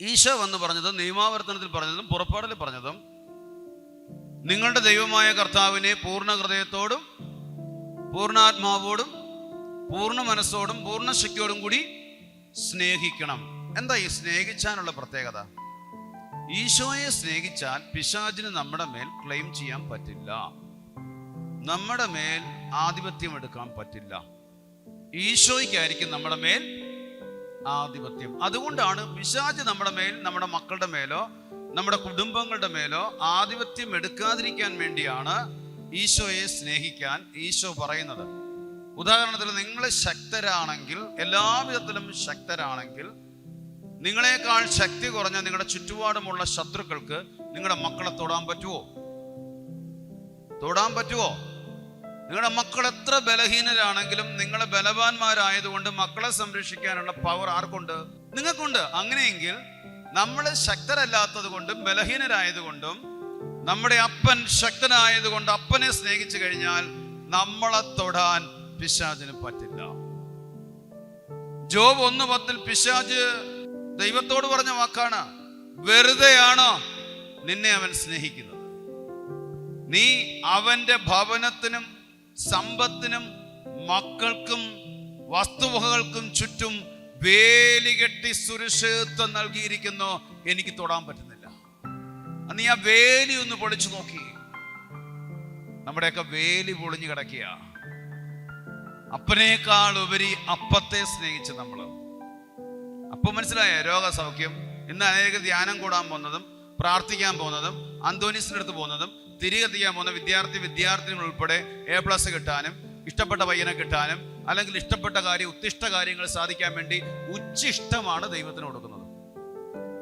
ഈശോ വന്ന് പറഞ്ഞതും നിയമാവർത്തനത്തിൽ പറഞ്ഞതും പുറപ്പാടിൽ പറഞ്ഞതും നിങ്ങളുടെ ദൈവമായ കർത്താവിനെ പൂർണ ഹൃദയത്തോടും പൂർണാത്മാവോടും പൂർണ മനസ്സോടും പൂർണ ശക്തിയോടും കൂടി സ്നേഹിക്കണം. എന്താ ഈ സ്നേഹിച്ചാനുള്ള പ്രത്യേകത? ഈശോയെ സ്നേഹിച്ചാൽ പിശാചിന് നമ്മുടെ മേൽ ക്ലെയിം ചെയ്യാൻ പറ്റില്ല. നമ്മുടെ മേൽ ആധിപത്യം എടുക്കാൻ പറ്റില്ല. ഈശോയ്ക്കായിരിക്കും നമ്മുടെ മേൽ ആധിപത്യം. അതുകൊണ്ടാണ് പിശാച് നമ്മുടെ മേൽ നമ്മുടെ മക്കളുടെ മേലോ നമ്മുടെ കുടുംബങ്ങളുടെ മേലോ ആധിപത്യം എടുക്കാതിരിക്കാൻ വേണ്ടിയാണ് ഈശോയെ സ്നേഹിക്കാൻ ഈശോ പറയുന്നത്. ഉദാഹരണത്തിന് നിങ്ങൾ ശക്തരാണെങ്കിൽ എല്ലാവിധത്തിലും ശക്തരാണെങ്കിൽ നിങ്ങളെക്കാൾ ശക്തി കുറഞ്ഞ നിങ്ങളുടെ ചുറ്റുപാടുമുള്ള ശത്രുക്കൾക്ക് നിങ്ങളുടെ മക്കളെ തൊടാൻ പറ്റുമോ തൊടാൻ പറ്റുമോ നിങ്ങളുടെ മക്കൾ എത്ര ബലഹീനരാണെങ്കിലും നിങ്ങൾ ബലവാന്മാരായതുകൊണ്ട് മക്കളെ സംരക്ഷിക്കാനുള്ള പവർ ആർക്കുണ്ട്? നിങ്ങൾക്കുണ്ട്. അങ്ങനെയെങ്കിൽ നമ്മൾ ശക്തരല്ലാത്തത് കൊണ്ടും ബലഹീനരായതുകൊണ്ടും നമ്മുടെ അപ്പൻ ശക്തനായതുകൊണ്ട് അപ്പനെ സ്നേഹിച്ചു കഴിഞ്ഞാൽ നമ്മളെ തൊടാൻ പിശാചിന് പറ്റില്ല. ജോബ് ഒന്ന് പത്തിൽ പിശാജ് ദൈവത്തോട് പറഞ്ഞ വാക്കാണ്. വെറുതെയാണോ നിന്നെ അവൻ സ്നേഹിക്കുന്നത്. നീ അവന്റെ ഭവനത്തിനും സമ്പത്തിനും മക്കൾക്കും വസ്തുവകകൾക്കും ചുറ്റും വേലി കെട്ടി സുരക്ഷിതത്വം നൽകിയിരിക്കുന്നു. എനിക്ക് തൊടാൻ പറ്റുന്നില്ല. അന്ന് ആ വേലി ഒന്ന് പൊളിച്ചു നോക്കി. നമ്മുടെയൊക്കെ വേലി പൊളിഞ്ഞു കിടക്കുക. അപ്പനേക്കാൾ ഉപരി അപ്പത്തെ സ്നേഹിച്ച് നമ്മൾ അപ്പൊ മനസ്സിലായ രോഗസൗഖ്യം? ഇന്ന് അനേക ധ്യാനം കൂടാൻ പോകുന്നതും പ്രാർത്ഥിക്കാൻ പോകുന്നതും അന്തോനീസിന്റെ അടുത്ത് പോകുന്നതും തിരികെ എത്തിക്കാൻ പോകുന്ന വിദ്യാർത്ഥി വിദ്യാർത്ഥിനികൾ ഉൾപ്പെടെ എ പ്ലസ് കിട്ടാനും ഇഷ്ടപ്പെട്ട പയ്യനെ കിട്ടാനും അല്ലെങ്കിൽ ഇഷ്ടപ്പെട്ട കാര്യം ഉത്തിഷ്ട കാര്യങ്ങൾ സാധിക്കാൻ വേണ്ടി ഉച്ചിഷ്ടമാണ് ദൈവത്തിന് കൊടുക്കുന്നത്.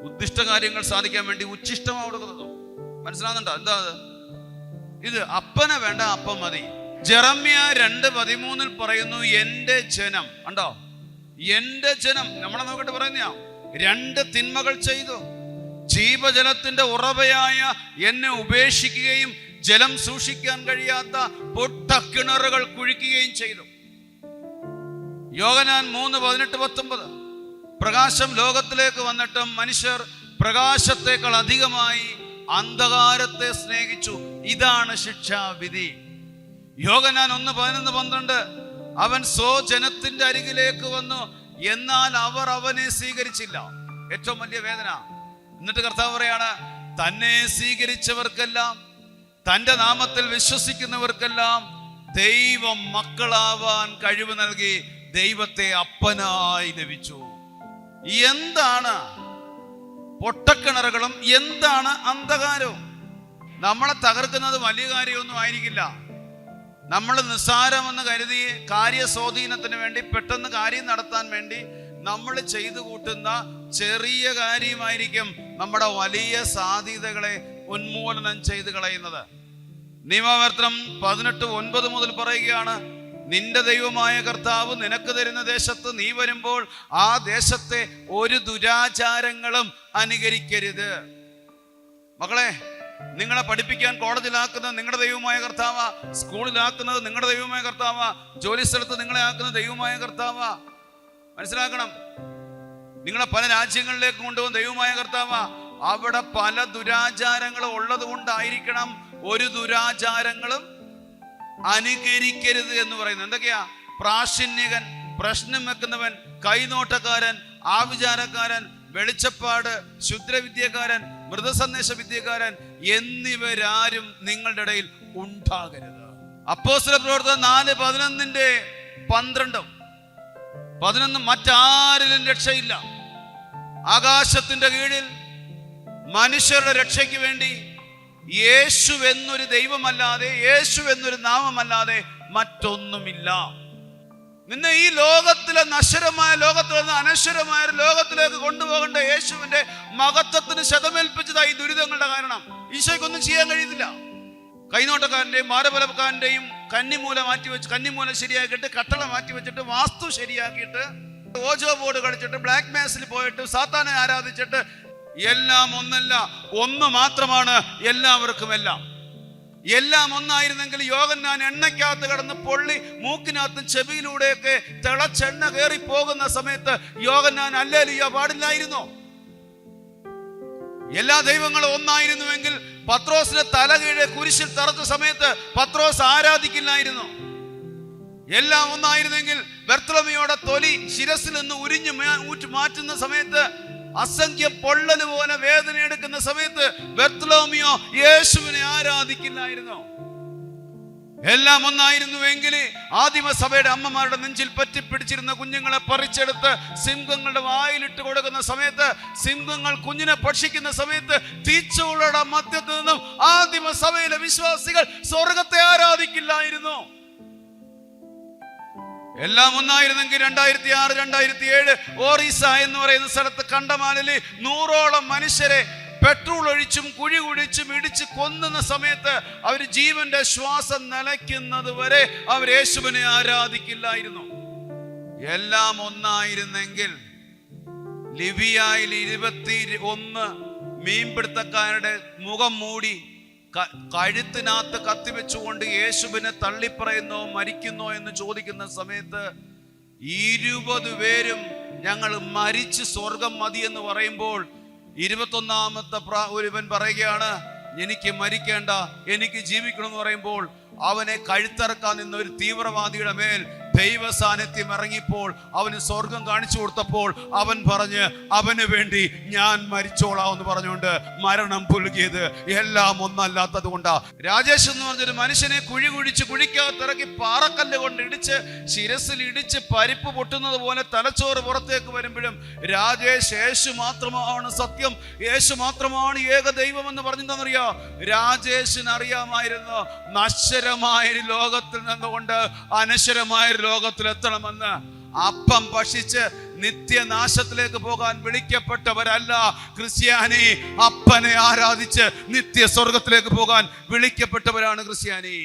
ഉദ്ദിഷ്ട കാര്യങ്ങൾ സാധിക്കാൻ വേണ്ടി ഉച്ചിഷ്ടമാണ് കൊടുക്കുന്നത്. മനസ്സിലാകുന്നുണ്ടോ എന്താ ഇത് അപ്പനെ വേണ്ട അപ്പം മതി. ജെറമ്യ രണ്ട് പതിമൂന്നിൽ പറയുന്നു എന്റെ ജനം. ഉണ്ടോ എന്റെ ജനം. നമ്മളെ നോക്കിട്ട് പറയുന്ന രണ്ട് തിന്മകൾ ചെയ്തു. ജീവജലത്തിന്റെ ഉറവയായ എന്നെ ഉപേക്ഷിക്കുകയും ജലം സൂക്ഷിക്കാൻ കഴിയാത്ത പൊട്ടക്കിണറുകൾ കുഴിക്കുകയും ചെയ്തു. യോഗനാൻ മൂന്ന് പതിനെട്ട് പത്തൊമ്പത്. പ്രകാശം ലോകത്തിലേക്ക് വന്നിട്ടും മനുഷ്യർ പ്രകാശത്തെക്കാൾ അധികമായി അന്ധകാരത്തെ സ്നേഹിച്ചു. ഇതാണ് ശിക്ഷാവിധി. യോഗനാൻ ഒന്ന് പതിനൊന്ന് പന്ത്രണ്ട്. അവൻ സ്വജനത്തിന്റെ അരികിലേക്ക് വന്നു. എന്നാൽ അവർ അവനെ സ്വീകരിച്ചില്ല. ഏറ്റവും വലിയ വേദന. എന്നിട്ട് കർത്താവ് പറയാണ് തന്നെ സ്വീകരിച്ചവർക്കെല്ലാം തന്റെ നാമത്തിൽ വിശ്വസിക്കുന്നവർക്കെല്ലാം ദൈവം മക്കളാവാൻ കഴിവ് നൽകി ദൈവത്തെ അപ്പനായി ലഭിച്ചു. എന്താണ് പൊട്ടക്കിണറുകളും എന്താണ് അന്ധകാരവും? നമ്മളെ തകർക്കുന്നത് വലിയ കാര്യമൊന്നും ആയിരിക്കില്ല. നമ്മൾ നിസ്സാരമെന്ന് കരുതി കാര്യസ്വാധീനത്തിന് വേണ്ടി പെട്ടെന്ന് കാര്യം നടത്താൻ വേണ്ടി നമ്മൾ ചെയ്തു കൂട്ടുന്ന ചെറിയ കാര്യമായിരിക്കും നമ്മുടെ വലിയ സാധ്യതകളെ ഉന്മൂലനം ചെയ്തു കളയുന്നത്. നിയമവർത്തനം പതിനെട്ട് ഒൻപത് മുതൽ പറയുകയാണ് നിന്റെ ദൈവമായ കർത്താവ് നിനക്ക് തരുന്ന ദേശത്ത് നീ വരുമ്പോൾ ആ ദേശത്തെ ഒരു ദുരാചാരങ്ങളും അനുകരിക്കരുത്. മകളെ നിങ്ങളെ പഠിപ്പിക്കാൻ കോളേജിലാക്കുന്നത് നിങ്ങളുടെ ദൈവമായ കർത്താവ സ്കൂളിലാക്കുന്നത് നിങ്ങളുടെ ദൈവമായ കർത്താവ ജോലി സ്ഥലത്ത് നിങ്ങളെ ആക്കുന്ന ദൈവമായ കർത്താവ. മനസ്സിലാക്കണം നിങ്ങളെ പല രാജ്യങ്ങളിലേക്ക് കൊണ്ടുപോകുന്ന ദൈവമായ കർത്താവ അവിടെ പല ദുരാചാരങ്ങളും ഉള്ളത് കൊണ്ടായിരിക്കണം ഒരു ദുരാചാരങ്ങളും അനുകരിക്കരുത് എന്ന് പറയുന്നത്. എന്തൊക്കെയാ? പ്രാശന്യകൻ പ്രശ്നം വെക്കുന്നവൻ കൈനോട്ടക്കാരൻ ആവിചാരക്കാരൻ വെളിച്ചപ്പാട് ശുദ്രവിദ്യക്കാരൻ മൃതസന്ദേശ വിദ്യക്കാരൻ എന്നിവരാരും നിങ്ങളുടെ ഇടയിൽ ഉണ്ടാകരുത്. അപ്പോസ്തല പ്രവർത്തനം നാല് പതിനൊന്നിന്റെ പന്ത്രണ്ടും. പതിനൊന്നും മറ്റാരിലും രക്ഷയില്ല. ആകാശത്തിന്റെ കീഴിൽ മനുഷ്യരുടെ രക്ഷയ്ക്ക് വേണ്ടി യേശു എന്നൊരു ദൈവമല്ലാതെ യേശു എന്നൊരു നാമമല്ലാതെ മറ്റൊന്നുമില്ല. നിന്നെ ഈ ലോകത്തിലെ നശ്വരമായ ലോകത്തിൽ നിന്ന് അനശ്വരമായ ലോകത്തിലേക്ക് കൊണ്ടുപോകേണ്ട യേശുവിന്റെ മഹത്വത്തിന് ശതമേൽപ്പിച്ചതായി ഈ ദുരിതങ്ങളുടെ കാരണം. ഈശോയ്ക്കൊന്നും ചെയ്യാൻ കഴിയുന്നില്ല. കൈനോട്ടക്കാരന്റെയും മാരപലക്കാരന്റെയും കന്നിമൂല മാറ്റി വെച്ച് കന്നിമൂല ശരിയാക്കിയിട്ട് കട്ടള മാറ്റി വെച്ചിട്ട് വാസ്തു ശരിയാക്കിയിട്ട് ഓജോ ബോർഡ് കളിച്ചിട്ട് ബ്ലാക്ക് മാസിൽ പോയിട്ട് സാത്താനെ ആരാധിച്ചിട്ട് എല്ലാം ഒന്നല്ല ഒന്ന് മാത്രമാണ് എല്ലാവർക്കും എല്ലാം. എല്ലാം ഒന്നായിരുന്നെങ്കിൽ യോഗൻ ഞാൻ എണ്ണയ്ക്കകത്ത് കിടന്ന് പൊള്ളി മൂക്കിനകത്തും ചെവിയിലൂടെയൊക്കെ തിളച്ചെണ്ണ കയറി പോകുന്ന സമയത്ത് യോഗൻ ഞാൻ അല്ലേലിയ പാടില്ലായിരുന്നോ? എല്ലാ ദൈവങ്ങളും ഒന്നായിരുന്നുവെങ്കിൽ പത്രോസിന്റെ തല കീഴെ കുരിശിൽ തറച്ച സമയത്ത് പത്രോസ് ആരാധിക്കില്ലായിരുന്നു? എല്ലാം ഒന്നായിരുന്നെങ്കിൽ ബർത്തലമയോടെ തൊലി ശിരസിൽ നിന്ന് ഉരിഞ്ഞു ഊറ്റ് മാറ്റുന്ന സമയത്ത് അസംഖ്യം പൊള്ളൽ പോലെ വേദന എടുക്കുന്ന സമയത്ത് ബർത്തലോമിയോ യേശുവിനെ ആരാധിക്കില്ലായിരുന്നു. എല്ലാം ഒന്നായിരുന്നുവെങ്കിൽ ആദിമസഭയുടെ അമ്മമാരുടെ നെഞ്ചിൽ പറ്റിപ്പിടിച്ചിരുന്ന കുഞ്ഞുങ്ങളെ പറിച്ചെടുത്ത് സിംഹങ്ങളുടെ വായിലിട്ട് കൊടുക്കുന്ന സമയത്ത് സിംഹങ്ങൾ കുഞ്ഞിനെ ഭക്ഷിക്കുന്ന സമയത്ത് തീച്ചുകളുടെ മധ്യത്തിൽ നിന്നും ആദിമസഭയിലെ വിശ്വാസികൾ സ്വർഗത്തെ ആരാധിക്കില്ലായിരുന്നു. എല്ലാം ഒന്നായിരുന്നെങ്കിൽ രണ്ടായിരത്തി ആറ് രണ്ടായിരത്തി ഏഴ് ഓറീസ എന്ന് പറയുന്ന സ്ഥലത്ത് കണ്ടമാലിൽ നൂറോളം മനുഷ്യരെ പെട്രോൾ ഒഴിച്ചും കുഴി കുഴിച്ചും ഇടിച്ച് കൊന്നുന്ന സമയത്ത് അവർ ജീവന്റെ ശ്വാസം നിലയ്ക്കുന്നത് വരെ അവർ യേശുവിനെ ആരാധിക്കില്ലായിരുന്നു. എല്ലാം ഒന്നായിരുന്നെങ്കിൽ ലിബിയയിൽ ഇരുപത്തി ഒന്ന് മീൻപിടുത്തക്കാരുടെ മുഖം മൂടി കഴുത്തിനകത്ത് കത്തിവെച്ചുകൊണ്ട് യേശുവിനെ തള്ളിപ്പറയുന്നോ മരിക്കുന്നോ എന്ന് ചോദിക്കുന്ന സമയത്ത് ഇരുപത് പേരും ഞങ്ങൾ മരിച്ച് സ്വർഗം മതി എന്ന് പറയുമ്പോൾ ഇരുപത്തൊന്നാമത്തെ പ്രാ- ഒരുവൻ പറയുകയാണ് എനിക്ക് മരിക്കേണ്ട എനിക്ക് ജീവിക്കണം എന്ന് പറയുമ്പോൾ അവനെ കഴുത്തിറക്കാൻ നിന്ന ഒരു തീവ്രവാദിയുടെ മേൽ ദൈവ സാന്നിധ്യം ഇറങ്ങിപ്പോൾ അവന് സ്വർഗം കാണിച്ചു കൊടുത്തപ്പോൾ അവൻ പറഞ്ഞ് അവന് വേണ്ടി ഞാൻ മരിച്ചോളാം എന്ന് പറഞ്ഞുകൊണ്ട് മരണം പുലുകിയത് എല്ലാം ഒന്നല്ലാത്തത് കൊണ്ടാ. രാജേഷ് എന്ന് പറഞ്ഞൊരു മനുഷ്യനെ കുഴി കുഴിച്ച് കുഴിക്കകത്തിറക്കി പാറക്കല്ല് കൊണ്ട് ഇടിച്ച് ശിരസിൽ ഇടിച്ച് പരിപ്പ് പൊട്ടുന്നത് പോലെ തലച്ചോറ് പുറത്തേക്ക് വരുമ്പോഴും രാജേഷ് യേശു മാത്രമാണ് സത്യം യേശു മാത്രമാണ് ഏക ദൈവം എന്ന് പറഞ്ഞെന്താണെന്നറിയോ രാജേഷിന് അറിയാമായിരുന്നു നശ്വരമായ ലോകത്തിൽ നിന്നുകൊണ്ട് അനശ്വരമായ എത്തണമെന്ന് അപ്പം ഭക്ഷിച്ച് നിത്യനാശത്തിലേക്ക് പോകാൻ വിളിക്കപ്പെട്ടവരല്ല ക്രിസ്ത്യാനി. അപ്പനെ ആരാധിച്ച് നിത്യ സ്വർഗത്തിലേക്ക് പോകാൻ വിളിക്കപ്പെട്ടവരാണ് ക്രിസ്ത്യാനി.